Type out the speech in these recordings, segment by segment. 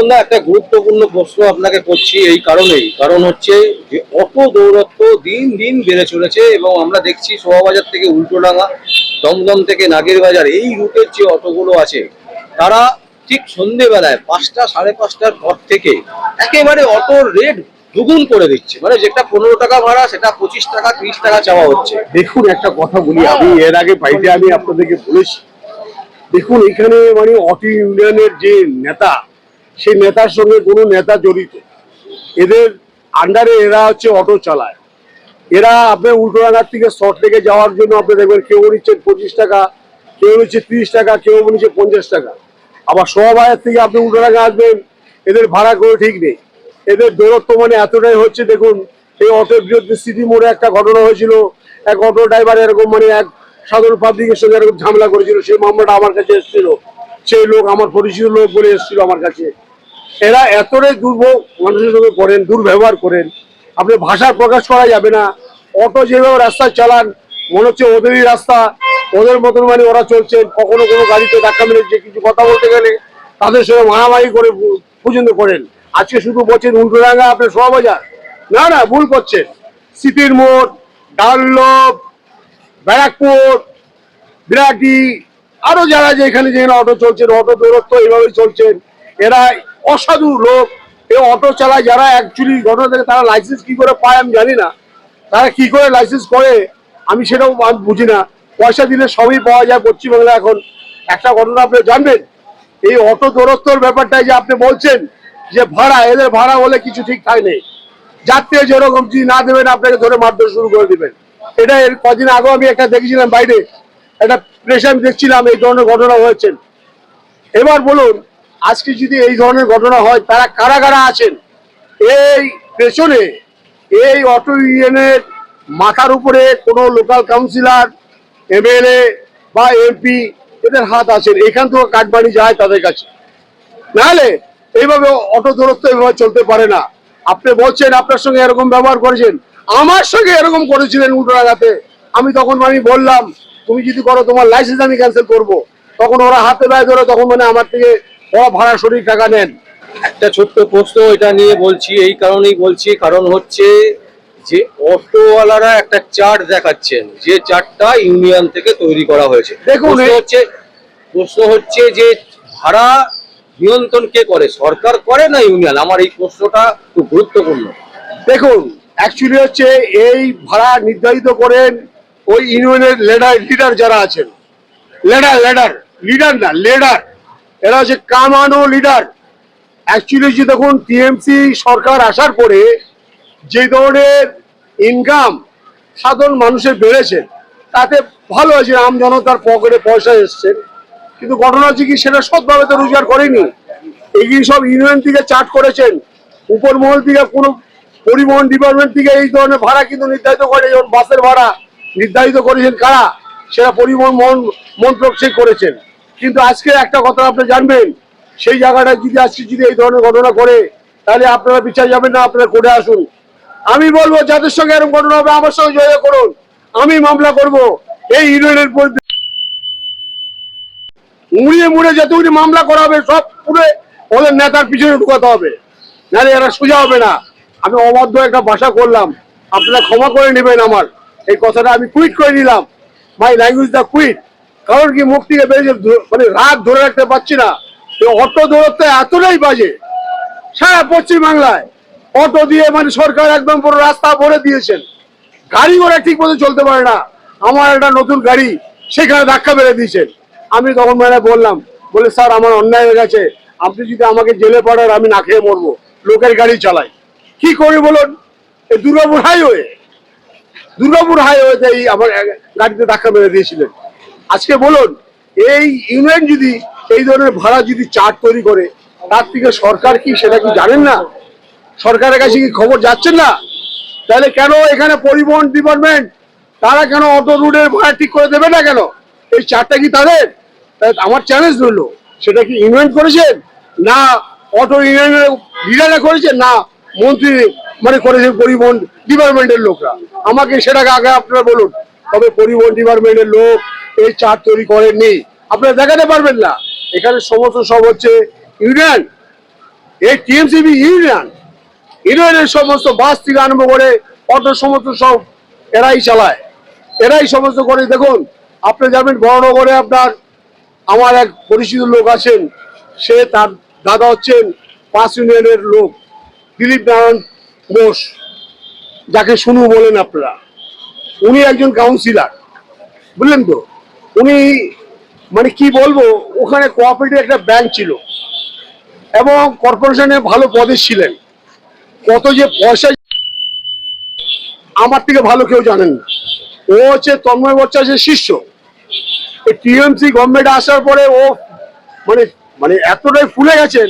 সুমনদা একটা গুরুত্বপূর্ণ প্রশ্ন আপনাকে করছি এই কারণেই। কারণ হচ্ছে যে অটো দৌরত্ব দিন দিন বেড়ে চলেছে এবং আমরা দেখছি শোভাবাজার থেকে উল্টোডাঙ্গা দমদম থেকে নাগের বাজার এই রুটের যে অটোগুলো আছে তারা ঠিক সন্ধেবেলায় পাঁচটা সাড়ে পাঁচটার পর থেকে একেবারে অটোর রেট দুগুণ করে দিচ্ছে। মানে যেটা পনেরো টাকা ভাড়া সেটা পঁচিশ টাকা ত্রিশ টাকা চাওয়া হচ্ছে। দেখুন একটা কথা বলি আমি এর আগে বাড়িতে আমি আপনাদেরকে বলেছি। দেখুন এখানে মানে অটো ইউনিয়নের যে নেতা সেই নেতার সঙ্গে কোনো নেতা জড়িত। এদের আন্ডারে এরা হচ্ছে অটো চালায়। এরা আপনার উল্টোডাঙ্গার থেকে শর্ট থেকে যাওয়ার জন্য আপনি দেখবেন কেউ নিচ্ছেন পঁচিশ টাকা, কেউ নিচ্ছে তিরিশ টাকা, কেউ নিচ্ছে পঞ্চাশ টাকা। আবার শোভাবাজার থেকে আপনি উল্টোডাঙ্গা আসবেন, এদের ভাড়া করে ঠিক নেই। এদের দূরত্ব মানে এতটাই হচ্ছে, দেখুন, এই অটোর বিরুদ্ধে সিটি মোড়ে একটা ঘটনা হয়েছিল। এক অটো ড্রাইভার এরকম মানে এক সাধারণ পাবলিকের সঙ্গে এরকম ঝামেলা করেছিল। সেই মামলাটা আমার কাছে এসেছিল। সেই লোক, আমার পরিচিত লোক বলে এসেছিল আমার কাছে। এরা এতটাই দুর্ভোগ মানুষের সঙ্গে করেন, দুর্ব্যবহার করেন, আপনি ভাষা প্রকাশ করা যাবে না। অটো যেভাবে রাস্তায় চালান, মনে হচ্ছে ওদেরই রাস্তা, ওদের মতন মানে ওরা চলছেন, কখনো কোনো গাড়িতে ধাক্কা মেরেছে কিছু কথা বলতে গেলে তাদের সঙ্গে মারামারি করে পর্যন্ত করেন। আজকে শুধু বলছেন উল্টোডাঙ্গা আপনার শোভাবাজার? না না, ভুল করছেন। সিটির মোড় ডানলপ ব্যারাকপুর বিরাটি আরও যারা যে এখানে যেখানে অটো চলছেন, অটো দূরত্ব এইভাবেই চলছেন। এরা অসাধু লোক। এই অটো চালায়, যারা অ্যাকচুয়ালি ঘটনা থেকে তারা লাইসেন্স কি করে পায় আমি জানি না। তারা কি করে লাইসেন্স করে, আমি সেটাও বুঝি না। পয়সা দিলে সবই পাওয়া যায় পশ্চিমবাংলা এখন। একটা ঘটনা আপনি জানবেন? এই অটো দূরত্বর ব্যাপারটাই যে আপনি বলছেন, যে ভাড়া, এদের ভাড়া হলে কিছু ঠিকঠাক নেই। যাত্রী যেরকম যদি না দেবেন, আপনাকে ধরে মারধর শুরু করে দেবেন। এটা এর কদিন আগেও আমি একটা দেখেছিলাম বাইরে। একটা প্রেস আমি দেখছিলাম এই ধরনের ঘটনা হয়েছে। এবার বলুন আজকে যদি এই ধরনের ঘটনা হয়, তারা কারা কারা আছেন? এই পেছনে এই অটো ইউনিয়নের মাথার উপরে কোনো লোকাল কাউন্সিলর, এমএলএ বা এমপি এদের হাত আছেন। এখান থেকে কাটবাড়ি যায় তাদের কাছে। নাহলে এইভাবে অটো দূরত্ব এইভাবে চলতে পারে না। আপনি বলছেন, আপনার সঙ্গে এরকম ব্যবহার করেছেন। আমার সঙ্গে এরকম করেছিলেন উল্টোডাঙ্গাতে আমি তখন মানে বললাম, তুমি যদি করো, তোমার লাইসেন্স আমি ক্যান্সেল করব। তখন ওরা হাতে ব্যয় ধরে তখন মানে আমার থেকে ওরা ভাড়া শরীর টাকা নেন। একটা ছোট্ট প্রশ্ন এটা নিয়ে বলছি এই কারণেই বলছি কারণ হচ্ছে যে অটোওয়ালারা একটা চার্ট দেখাচ্ছেন যে চার্টটা ইউনিয়ন থেকে তৈরি করা হয়েছে। দেখুন, হচ্ছে প্রশ্ন হচ্ছে যে ভাড়া নিয়ন্ত্রণ কে করে সরকার করে না ইউনিয়ন? আমার এই প্রশ্নটা খুব গুরুত্বপূর্ণ। দেখুন অ্যাকচুয়ালি হচ্ছে এই ভাড়া নির্ধারিত করেন ওই ইউনিয়নের লিডার লিডার যারা আছেন। লিডার লিডার লিডার না লিডার এরা হচ্ছে কামানো লিডার অ্যাকচুয়ালি যে দেখুন টিএমসি সরকার আসার পরে যে ধরনের ইনকাম সাধারণ মানুষের বেড়েছে, তাতে ভালো হয়েছে আম জনতার পকেটে পয়সা এসছে। কিন্তু ঘটনা হচ্ছে কি, সেটা সৎভাবে তো রোজগার করেনি। এগিয়ে সব ইউনিয়ন থেকে চার্ট করেছেন, উপরমহল থেকে কোনো পরিবহন ডিপার্টমেন্ট থেকে এই ধরনের ভাড়া কিন্তু নির্ধারিত করে যেমন বাসের ভাড়া নির্ধারিত করেছেন কারা, সেটা পরিবহন মন- মন্ত্রক সে করেছেন। কিন্তু আজকে একটা কথা আপনি জানবেন, সেই জায়গাটায় যদি আজকে যদি এই ধরনের ঘটনা করে তাহলে আপনারা বিচার যাবেন না, আপনারা করে আসুন। আমি বলব, যাদের সঙ্গে এরকম ঘটনা হবে, আমার সঙ্গে যোগাযোগ করুন। আমি মামলা করব। এই ইউনিয়নের মুড়িয়ে মুড়ে যতগুলি মামলা করা হবে, সব পুরো ওদের নেতার পিছনে ঢুকাতে হবে। নাহলে এরা সোজা হবে না। আমি অবাধ্য একটা ভাষা করলাম। আপনারা ক্ষমা করে নেবেন আমার। এই কথাটা আমি কুইট করে নিলাম মাই ল্যাঙ্গুয়েজ দা কুইট কারণ কি মুখ থেকে বেরিয়েছে ধ- মানে রাগ ধরে রাখতে পারছি না। অটো দূরত্ব এতটাই বাজে। সারা পশ্চিম বাংলায় অটো দিয়ে মানে সরকার একদম পুরো রাস্তা ভরে দিয়েছেন। গাড়ি ওরা ঠিক মতো চলতে পারে না। আমার একটা নতুন গাড়ি সেখানে ধাক্কা মেরে দিয়েছেন। আমি তখন মানে বললাম, বলে, স্যার, আমার অন্যায় হয়ে গেছে। আপনি যদি আমাকে জেলে পড়ার আমি না খেয়ে মরবো। লোকের গাড়ি চালাই। কি করি বলুন? এই দুর্গাপুর হাইওয়ে দুর্গাপুর হাইওয়েতে এই আমার গাড়িতে ধাক্কা মেরে দিয়েছিলেন। আজকে বলুন, এই ইউনিয়ন যদি, এই ধরনের ভাড়া যদি চার্ট তৈরি করে, তার থেকে সরকার কি সেটা কি জানেন না? সরকারের কাছে কি খবর যাচ্ছেন না? তাহলে কেন এখানে পরিবহন ডিপার্টমেন্ট তারা কেন অটো রুটের ভাড়া ঠিক করে দেবে না কেন? এই চারটা কি তাদের? আমার চ্যালেঞ্জ রইল, সেটা কি ইউনিয়ন করেছেন? না অটো ইউনিয়নের লিডাররা করেছেন? না মন্ত্রী মানে করেছেন পরিবহন ডিপার্টমেন্টের লোকরা? আমাকে সেটাকে আগে আপনারা বলুন। তবে পরিবহন ডিপার্টমেন্টের লোক এই চার্ট তৈরি করেননি আপনারা দেখাতে পারবেন না। এখানে সমস্ত সব হচ্ছে ইউনিয়ন। এই টিএমসিবি ইউনিয়ন। ইউনিয়নের সমস্ত বাস থেকে আরম্ভ করে অটো সমস্ত সব এরাই চালায়। এরাই সমস্ত করে। দেখুন, আপনি যাবেন বড়নগরে আপনার, আমার এক পরিচিত লোক আছেন। সে তার দাদা হচ্ছেন পাঁচ ইউনিয়নের লোক, দিলীপ নারায়ণ বোস। যাকে শুনু বলেন আপনারা। উনি একজন কাউন্সিলার বুঝলেন তো? উনি মানে কি বলব, ওখানে কোঅপারেটিভ একটা ব্যাংক ছিল এবং কর্পোরেশনে ভালো পদে ছিলেন। কত যে পয়সা আমার থেকে ভালো কেউ জানেন না। ও হচ্ছে তন্ময় ভট্টাচার্যের শিষ্য। এই টিএমসি গভর্নমেন্ট আসার পরে ও মানে মানে এতটাই ফুলে গেছেন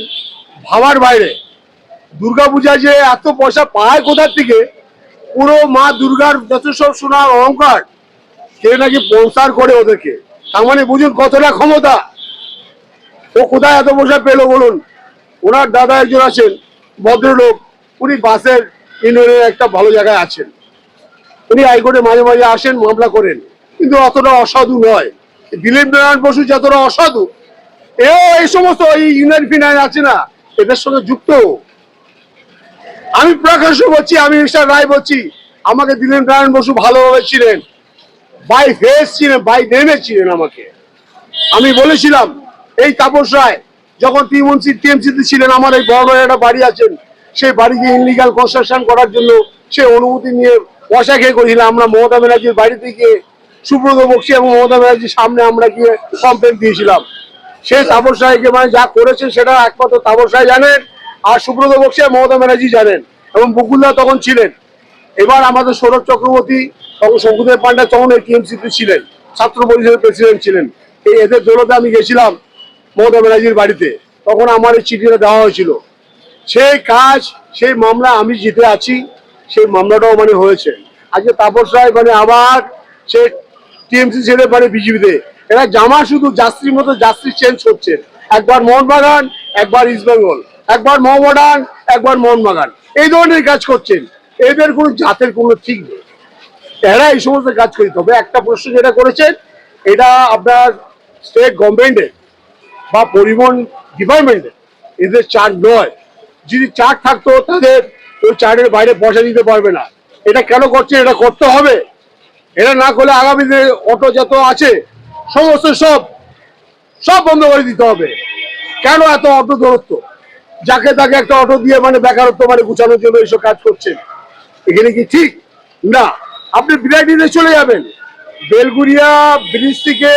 ভাবার বাইরে। দুর্গাপূজা যে এত পয়সা পায় কোথার থেকে, পুরো মা দুর্গার যত সব সোনার অহংকার কে নাকি স্পন্সার করে ওদেরকে। তার মানে বুঝুন কতটা ক্ষমতা। ও কোথায় এত পয়সা পেল বলুন। ওনার দাদা একজন আছেন, ভদ্রলোক। উনি বাসের ইউনিয়নের একটা ভালো জায়গায় আছেন। উনি হাইকোর্টে মাঝে মাঝে আসেন, মামলা করেন। কিন্তু অতটা অসাধু নয়। দিলীপ নারায়ণ বসু যতটা অসাধু এও এই সমস্ত এই ইউনিয়ন ফিনায়ন আছে না, এদের সঙ্গে যুক্ত। আমি প্রকাশ্য বলছি, আমি রায় বলছি, আমাকে দিলীপ নারায়ণ বসু ভালোভাবে ছিলেন বাই ফেস ছিলেন বাই নেমে আমাকে। আমি বলেছিলাম, এই তাপস রায় যখন টিএমসি টিএমসিতে ছিলেন, আমার এই বড় একটা বাড়ি আছেন সেই বাড়িকে ইনলিগাল কনস্ট্রাকশন করার জন্য সে অনুমতি নিয়ে পয়সা খেয়ে করেছিলাম আমরা মমতা ব্যানার্জির বাড়িতে গিয়ে, সুব্রত বক্সি এবং মমতা ব্যানার্জির সামনে আমরা গিয়ে কমপ্লেন দিয়েছিলাম। সে তাপস রায়কে মানে যা করেছে সেটা একমাত্র তাপস রায় জানেন, আর সুব্রত বক্সি আর মমতা ব্যানার্জি জানেন। এবং বকুলদা তখন ছিলেন। এবার আমাদের সৌরভ চক্রবর্তী তখন শঙ্কুদেব পান্ডা তখন এই টিএমসিতে ছিলেন, ছাত্র পরিষদের প্রেসিডেন্ট ছিলেন। এই এদের দৌলতে আমি গেছিলাম মমতা ব্যানার্জির বাড়িতে, তখন আমার এই চিঠিটা দেওয়া হয়েছিল। সেই কাজ, সেই মামলা আমি জিতে আছি, সেই মামলাটাও মানে হয়েছে। আজকে তাপস রায় মানে আবার সে টিএমসি ছেড়ে মানে বিজেপিতে। এরা জামা শুধু যাত্রীর মতো যাত্রী চেঞ্জ করছে। একবার মোহনবাগান, একবার ইস্টবেঙ্গল একবার মোহামডান একবার মোহনবাগান। এই ধরনের কাজ করছেন। এদের কোনো জাতের কোনো ঠিক নেই। এরা এই সমস্ত কাজ করি। তবে একটা প্রশ্ন যেটা করেছেন, এটা আপনার স্টেট গভর্নমেন্টের বা পরিবহন ডিপার্টমেন্টের এদের চার্জ নয়। যদি চার্জ থাকতো, তাদের ওই চার্টের বাইরে পয়সা দিতে পারবে না। এটা কেন করছে এটা করতে হবে। এটা না করলে আগামী দিনে অটো যত আছে, সমস্ত সব সব বন্ধ করে দিতে হবে। কেন এত অটো দূরত্ব? যাকে তাকে একটা অটো দিয়ে মানে বেকারত্ব মানে গুছানোর জন্য এইসব কাজ করছেন। এখানে কি ঠিক? না। আপনি বিরাটিতে চলে যাবেন। বেলগুড়িয়া ব্রিজ থেকে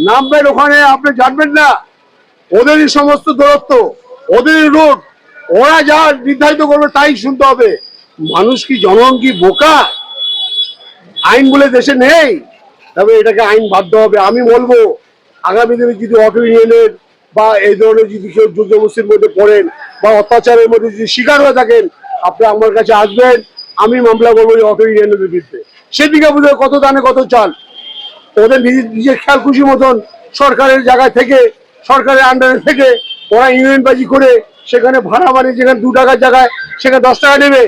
নামবেন ওখানে, আপনি জানবেন না। ওদেরই সমস্ত দূরত্ব, ওদেরই রোড, ওরা যা নির্ধারিত করবে তাই শুনতে হবে। মানুষ কি জনগণ কি বোকা? আইন বলে দেশে নেই। তবে এটাকে আইন বাধ্য হবে। আমি বলব, আগামী দিনে যদি অটো ইউনিয়নের বা এই ধরনের যদি কেউ যুদ্ধবস্তির মধ্যে পড়েন বা অত্যাচারের মধ্যে যদি শিকার হয়ে থাকেন, আপনি আমার কাছে আসবেন। আমি মামলা করব এই অটো ইউনিয়নের বিরুদ্ধে সেদিকে বুঝে, কত দানে কত চাল। ওদের নিজের নিজের খেয়াল খুশি মতন সরকারের জায়গায় থেকে, সরকারের আন্ডারে থেকে ওরা ইউনিয়ন বাজি করে, সেখানে ভাড়া মানে যেখানে দু টাকার জায়গায়, সেখানে দশ টাকা নেবে।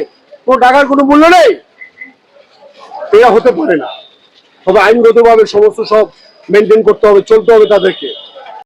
কোনো টাকার কোনো মূল্য নেই। এটা হতে পারে না। তবে আইনগতভাবে সমস্ত সব মেনটেন করতে হবে, চলতে হবে তাদেরকে।